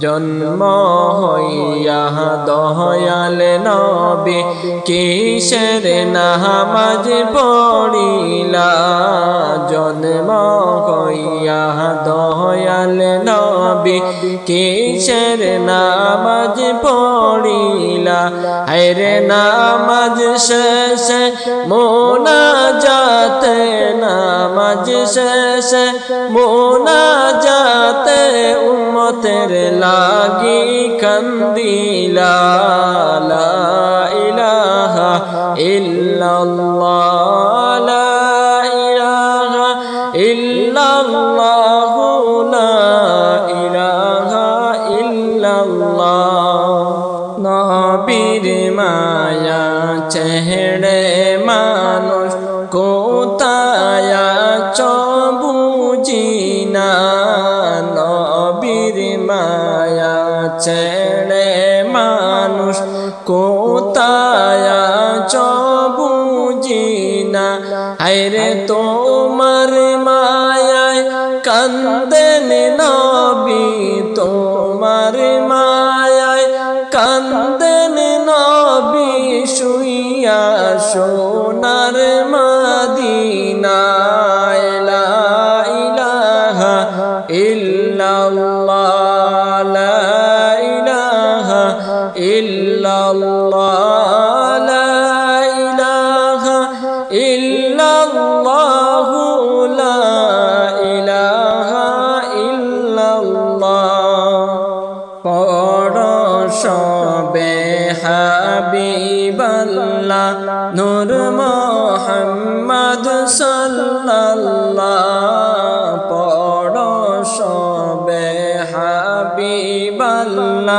জন্ম হইয়া দয়াল নবী কিসের নামাজ পড়িলা? জন্ম হইয়া দয়াল নবী কিসের নামাজ পড়িলা? হরে নামাজ শেষে মোনা যাতে নামাজ শেষে মোনা উম্মতের লাগি কন্দিলা, লা ইলাহা ইল্লাল্লাহ, লা ইলাহা ইল্লাল্লাহ, লা ইলাহা ইল্লাল্লাহ। নবীর মায়া চেহড়ে মানুষ কোথায় চবুজিনা ছেড়ে মানুষ, কোথায় চবুজিনা হায়রে তোমার মায়ায় কান্দেন নবী, তোমার মায়ায় কান্দেন নবী, শুইয়া সোনার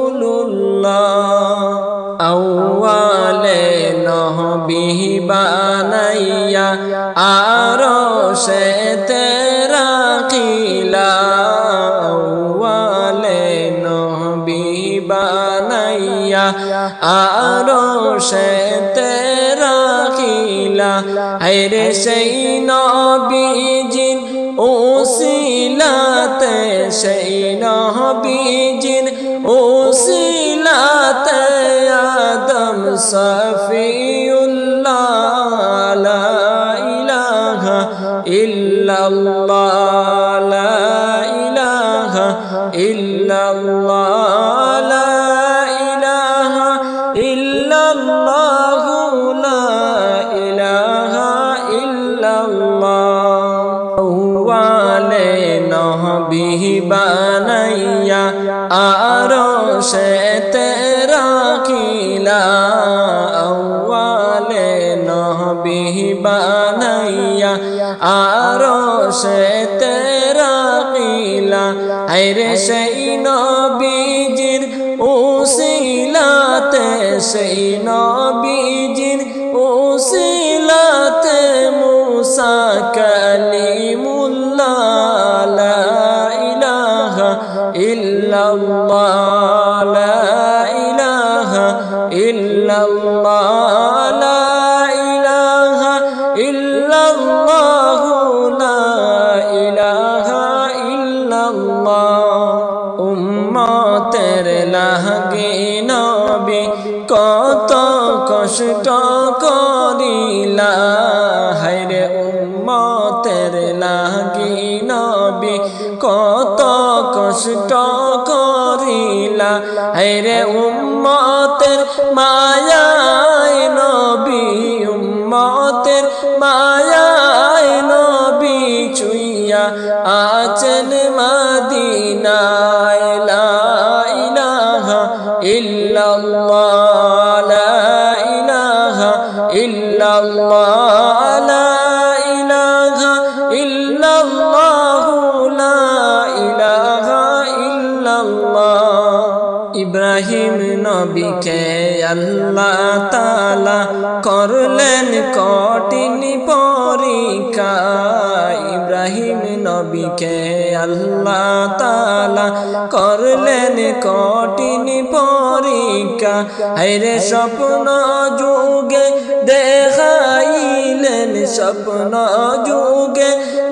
রাসূলুল্লাহ। আউয়ালে নহবি বানাইয়া আরও সে তেরা কিলা। আউয়ালে নহবি বানাইয়া আরও সে তেরা কিলা। আরে সেই নবীজিন ওসিলাতে সেই নবীজিন আদম সফিউল্লাহ লা ইলাহা ইল্লাল্লাহ। বানাইয়া আরও সে তেরা কিলা। আইরে সেই নবীজির উসিলাতে সেই নবীজির উসিলাতে মুসা কালিমুল্লাহ উম্মতের লাগে নবী, কত কষ্ট করিলা হায়রে উম্মতের লাগি নবী, কত কষ্ট করিলা রে উম্মতের মায়ায় নবী, উম্মতের মায়ায় ইব্রাহিম নবীকে আল্লাহ তালা করলেন কঠিন পরীক্ষা। ইব্রাহিম নবীকে আল্লাহ তালা করলেন কঠিন পরীক্ষা। হাইরে স্বপ্ন যুগে দেখাইলেন, স্বপ্ন যুগে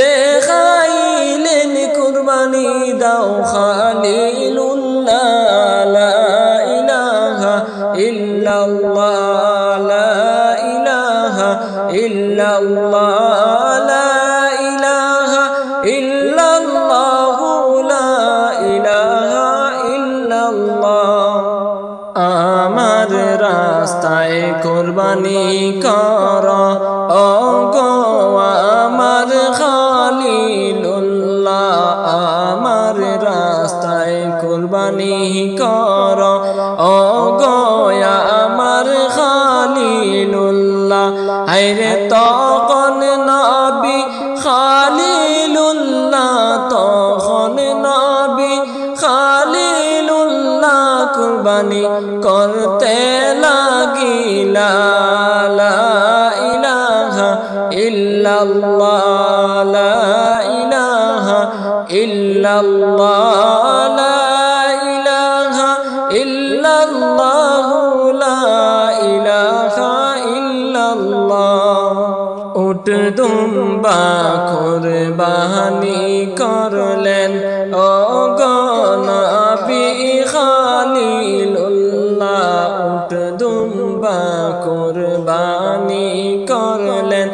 দেখাইলেন, কুরবানি দাও খালিলুল্লাহ। ইল্লাল্লাহ, লা ইলাহা ইল্লাল্লাহ, লা ইলাহা ইল্লাল্লাহ, লা ইলাহা ইল্লাল্লাহ। আমার রাস্তায় কোরবানি কর ও গো আমার খালিলুল্লাহ, আমার রাস্তায় কোরবানি কর। তখন নবী খালিলুল্লাহ, তখন নবী খালিলুল্লাহ কুরবানি করতে লাগিলা। ইলাহা ইল্লাল্লাহ, লা ইলাহা ইল্লাল্লাহ, লা ইলাহা ইল্লাল্লাহ। উট দুম্বা, কুরবানি করলেন। ও গনবি খালিলুল্লাহ উট দুম্বা, কুরবানি করলেন।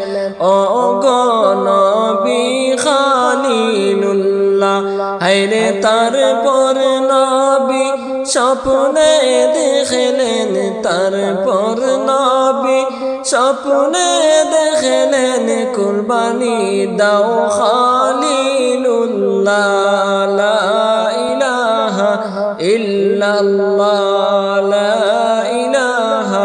ও গনবি খালিলুল্লাহ হাইরে তারপর নবী স্বপ্নে দেখলেন তারপর নবী স্বপ্নে দেখলেন কুরবানি দাও খালিলুল্লাহ ইলাহা ইল্লাল্লাহ ইলাহা